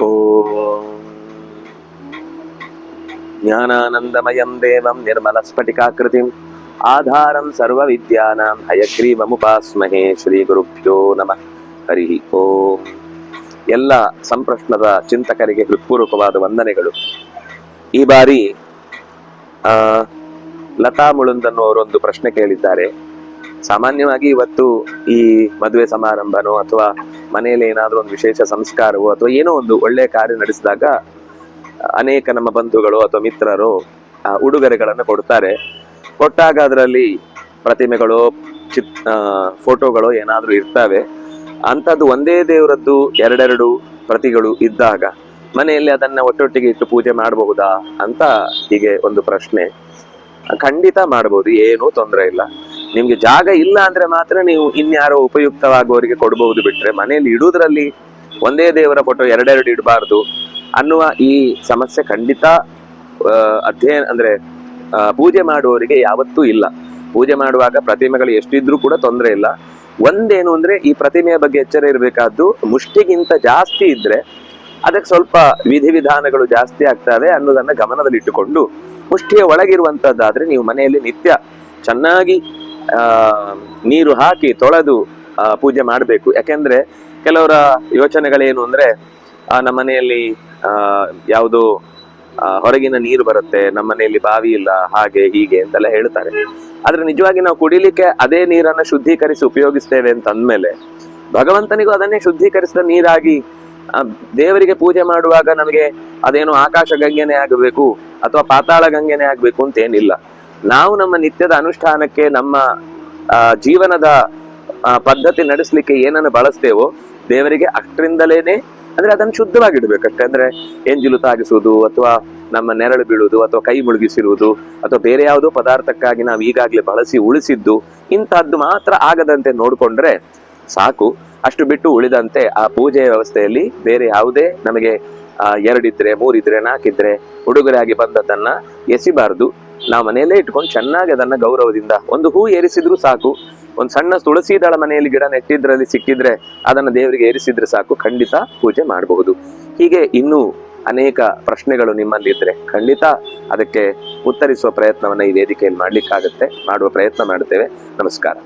ಓಂ ಜ್ಞಾನಾನಂದಮಯಂ ದೇವಂ ನಿರ್ಮಲಸ್ಫಟಿಕಾಕೃತಿಂ ಆಧಾರಂ ಸರ್ವವಿದ್ಯಾನಾಂ ಹಯಗ್ರೀವಮುಪಾಸ್ಮಹೇ ಶ್ರೀ ಗುರುಭ್ಯೋ ನಮಃ ಹರಿ ಓಂ ಎಲ್ಲ ಸಂಪ್ರಶ್ನದ ಚಿಂತಕರಿಗೆ ಹೃತ್ಪೂರ್ವಕವಾದ ವಂದನೆಗಳು. ಈ ಬಾರಿ ಆ, ಲತಾ ಮುಳುಂದನ್ನು ಅವರೊಂದು ಪ್ರಶ್ನೆ ಕೇಳಿದ್ದಾರೆ. ಸಾಮಾನ್ಯವಾಗಿ ಇವತ್ತು ಈ ಮದುವೆ ಸಮಾರಂಭನೋ ಅಥವಾ ಮನೆಯಲ್ಲಿ ಏನಾದರೂ ಒಂದು ವಿಶೇಷ ಸಂಸ್ಕಾರವೋ ಅಥವಾ ಏನೋ ಒಂದು ಒಳ್ಳೆಯ ಕಾರ್ಯ ನಡೆಸಿದಾಗ, ಅನೇಕ ನಮ್ಮ ಬಂಧುಗಳು ಅಥವಾ ಮಿತ್ರರು ಉಡುಗೊರೆಗಳನ್ನು ಕೊಡ್ತಾರೆ. ಕೊಟ್ಟಾಗ ಅದರಲ್ಲಿ ಪ್ರತಿಮೆಗಳು, ಚಿತ್ ಫೋಟೋಗಳು ಏನಾದರೂ ಇರ್ತವೆ. ಅಂಥದ್ದು ಒಂದೇ ದೇವರದ್ದು ಎರಡೆರಡು ಪ್ರತಿಗಳು ಇದ್ದಾಗ ಮನೆಯಲ್ಲಿ ಅದನ್ನ ಒಟ್ಟೊಟ್ಟಿಗೆ ಇಟ್ಟು ಪೂಜೆ ಮಾಡಬಹುದಾ ಅಂತ ಹೀಗೆ ಒಂದು ಪ್ರಶ್ನೆ. ಖಂಡಿತ ಮಾಡಬಹುದು ಏನೂ ತೊಂದರೆ ಇಲ್ಲ. ನಿಮ್ಗೆ ಜಾಗ ಇಲ್ಲ ಅಂದ್ರೆ ಮಾತ್ರ ನೀವು ಇನ್ಯಾರೋ ಉಪಯುಕ್ತವಾಗುವವರಿಗೆ ಕೊಡಬಹುದು ಬಿಟ್ರೆ ಮನೆಯಲ್ಲಿ ಇಡುವುದರಲ್ಲಿ ಒಂದೇ ದೇವರ ಫೋಟೋ ಎರಡೆರಡು ಇಡಬಾರ್ದು ಅನ್ನುವ ಈ ಸಮಸ್ಯೆ ಖಂಡಿತ ಅಧ್ಯಯನ ಅಂದ್ರೆ ಪೂಜೆ ಮಾಡುವವರಿಗೆ ಯಾವತ್ತೂ ಇಲ್ಲ. ಪೂಜೆ ಮಾಡುವಾಗ ಪ್ರತಿಮೆಗಳು ಎಷ್ಟಿದ್ರೂ ಕೂಡ ತೊಂದರೆ ಇಲ್ಲ. ಒಂದೇನು ಅಂದ್ರೆ ಈ ಪ್ರತಿಮೆಯ ಬಗ್ಗೆ ಎಚ್ಚರ ಇರಬೇಕಾದ್ದು ಮುಷ್ಟಿಗಿಂತ ಜಾಸ್ತಿ ಇದ್ರೆ ಅದಕ್ಕೆ ಸ್ವಲ್ಪ ವಿಧಿವಿಧಾನಗಳು ಜಾಸ್ತಿ ಆಗ್ತವೆ ಅನ್ನೋದನ್ನ ಗಮನದಲ್ಲಿಟ್ಟುಕೊಂಡು ಮುಷ್ಟಿಯ ಒಳಗಿರುವಂತದ್ದಾದ್ರೆ ನೀವು ಮನೆಯಲ್ಲಿ ನಿತ್ಯ ಚೆನ್ನಾಗಿ ನೀರು ಹಾಕಿ ತೊಳೆದು ಪೂಜೆ ಮಾಡಬೇಕು. ಯಾಕೆಂದ್ರೆ ಕೆಲವರ ಯೋಚನೆಗಳೇನು ಅಂದ್ರೆ ನಮ್ಮ ಮನೆಯಲ್ಲಿ ಯಾವುದೋ ಹೊರಗಿನ ನೀರು ಬರುತ್ತೆ, ನಮ್ಮ ಮನೆಯಲ್ಲಿ ಬಾವಿ ಇಲ್ಲ, ಹಾಗೆ, ಹೀಗೆ ಅಂತೆಲ್ಲ ಹೇಳ್ತಾರೆ. ಆದ್ರೆ ನಿಜವಾಗಿ ನಾವು ಕುಡಿಲಿಕ್ಕೆ ಅದೇ ನೀರನ್ನ ಶುದ್ಧೀಕರಿಸಿ ಉಪಯೋಗಿಸ್ತೇವೆ ಅಂತ ಅಂದ್ಮೇಲೆ ಭಗವಂತನಿಗೂ ಅದನ್ನೇ ಶುದ್ಧೀಕರಿಸಿದ ನೀರಾಗಿ ದೇವರಿಗೆ ಪೂಜೆ ಮಾಡುವಾಗ ನಮಗೆ ಅದೇನು ಆಕಾಶ ಗಂಗೆನೇ ಆಗಬೇಕು, ಅಥವಾ ಪಾತಾಳ ಗಂಗೆನೇ ಆಗಬೇಕು ಅಂತ ಏನಿಲ್ಲ ನಾವು ನಮ್ಮ ನಿತ್ಯದ ಅನುಷ್ಠಾನಕ್ಕೆ, ನಮ್ಮ ಜೀವನದ ಪದ್ಧತಿ ನಡೆಸಲಿಕ್ಕೆ ಏನನ್ನು ಬಳಸ್ತೇವೋ, ದೇವರಿಗೆ ಅಷ್ಟರಿಂದಲೇನೆ, ಅಂದ್ರೆ ಅದನ್ನು ಶುದ್ಧವಾಗಿಡ್ಬೇಕಷ್ಟೇ. ಅಂದ್ರೆ ಎಂಜಿಲು ತಾಗಿಸುವುದು, ಅಥವಾ ನಮ್ಮ ನೆರಳು ಬೀಳುವುದು, ಅಥವಾ ಕೈ ಮುಳುಗಿಸಿರುವುದು, ಅಥವಾ ಬೇರೆ ಯಾವುದೋ ಪದಾರ್ಥಕ್ಕಾಗಿ ನಾವು ಈಗಾಗಲೇ ಬಳಸಿ ಉಳಿಸಿದ್ದು, ಇಂಥದ್ದು ಮಾತ್ರ ಆಗದಂತೆ ನೋಡಿಕೊಂಡ್ರೆ ಸಾಕು. ಅಷ್ಟು ಬಿಟ್ಟು ಉಳಿದಂತೆ ಆ ಪೂಜೆಯ ವ್ಯವಸ್ಥೆಯಲ್ಲಿ ಬೇರೆ ಯಾವುದೇ ನಮಗೆ ಎರಡಿದ್ರೆ, ಮೂರಿದ್ರೆ, ನಾಲ್ಕಿದ್ರೆ, ಉಡುಗೊರೆಯಾಗಿ ಬಂದದ್ದನ್ನ ಎಸಿಬಾರ್ದು. ನಾವು ಮನೆಯಲ್ಲೇ ಇಟ್ಕೊಂಡು ಚೆನ್ನಾಗಿ ಅದನ್ನ ಗೌರವದಿಂದ ಒಂದು ಹೂ ಏರಿಸಿದ್ರು ಸಾಕು, ಒಂದು ಸಣ್ಣ ತುಳಸಿ ದಳ ಮನೆಯಲ್ಲಿ ಗಿಡ ನೆಟ್ಟಿದ್ರಲ್ಲಿ ಸಿಕ್ಕಿದ್ರೆ ಅದನ್ನ ದೇವರಿಗೆ ಏರಿಸಿದ್ರೆ ಸಾಕು, ಖಂಡಿತ ಪೂಜೆ ಮಾಡಬಹುದು. ಹೀಗೆ ಇನ್ನೂ ಅನೇಕ ಪ್ರಶ್ನೆಗಳು ನಿಮ್ಮಲ್ಲಿದ್ದರೆ ಖಂಡಿತ ಅದಕ್ಕೆ ಉತ್ತರಿಸುವ ಪ್ರಯತ್ನವನ್ನು ಈ ವೇದಿಕೆಯಲ್ಲಿ ಮಾಡ್ಲಿಕ್ಕಾಗತ್ತೆ. ಮಾಡುವ ಪ್ರಯತ್ನ ಮಾಡುತ್ತೇವೆ. ನಮಸ್ಕಾರ.